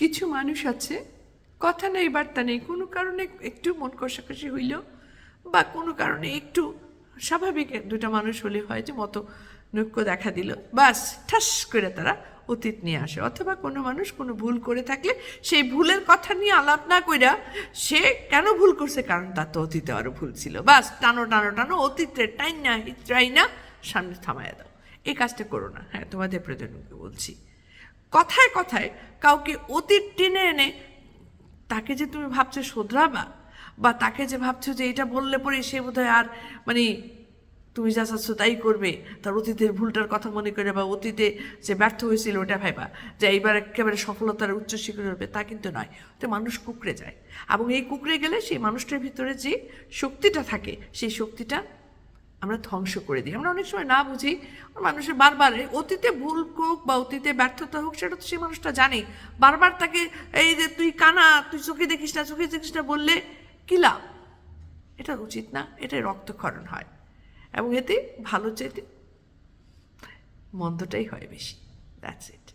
কিছু মানুষ আছে, কথা নেই, বার্তা নেই, কোনো কারণে একটু মন কষাকষি হইল বা কোনো কারণে একটু স্বাভাবিক দুটা মানুষ হলে হয় যে মতো নৈক্য দেখা দিল, বাস ঠাস করে তারা অতীত নিয়ে আসে। অথবা কোনো মানুষ কোনো ভুল করে থাকলে সেই ভুলের কথা নিয়ে আলাপ না কইরা সে কেন ভুল করছে? কারণ তার তো অতীতে আরও ভুল ছিল। বাস টানো টানো টানো অতীতের টাইন না হিচড়াই না সামনে থামাইয়া দাও। এই কাজটা করো না। হ্যাঁ তোমাদের প্রজন্মকে বলছি। কথায় কথায় কাউকে অতীত টেনে এনে তাকে যে তুমি ভাবছ শোধরাবা বা তাকে যে ভাবছ যে এটা বললে পরে সে বোধহয় আর মানে তুমি যা চাচ্ছ তাই করবে, তার অতীতের ভুলটার কথা মনে করে বা অতীতে যে ব্যর্থ হয়েছিল ওটা ভাইবা, যে এইবার একেবারে সফলতার উচ্চ শিখরে উঠবে তা কিন্তু নয়। তো মানুষ কুকড়ে যায় এবং এই কুকড়ে গেলে সেই মানুষটার ভিতরে যে শক্তিটা থাকে, সেই শক্তিটা আমরা ধ্বংস করে দিই। আমরা অনেক সময় না বুঝি মানুষের বারবার অতীতে ভুল হোক বা অতীতে ব্যর্থতা হোক, সেটা তো সেই মানুষটা জানে বারবার তাকে এই যে তুই কানা, তুই চোখে দেখিস না, চোখে দেখিস না বললে কি লাভ? এটা উচিত না, এটাই রক্তক্ষরণ হয়। এবং এতে ভালো চাইতে মন্দটাই হয় বেশি। That's it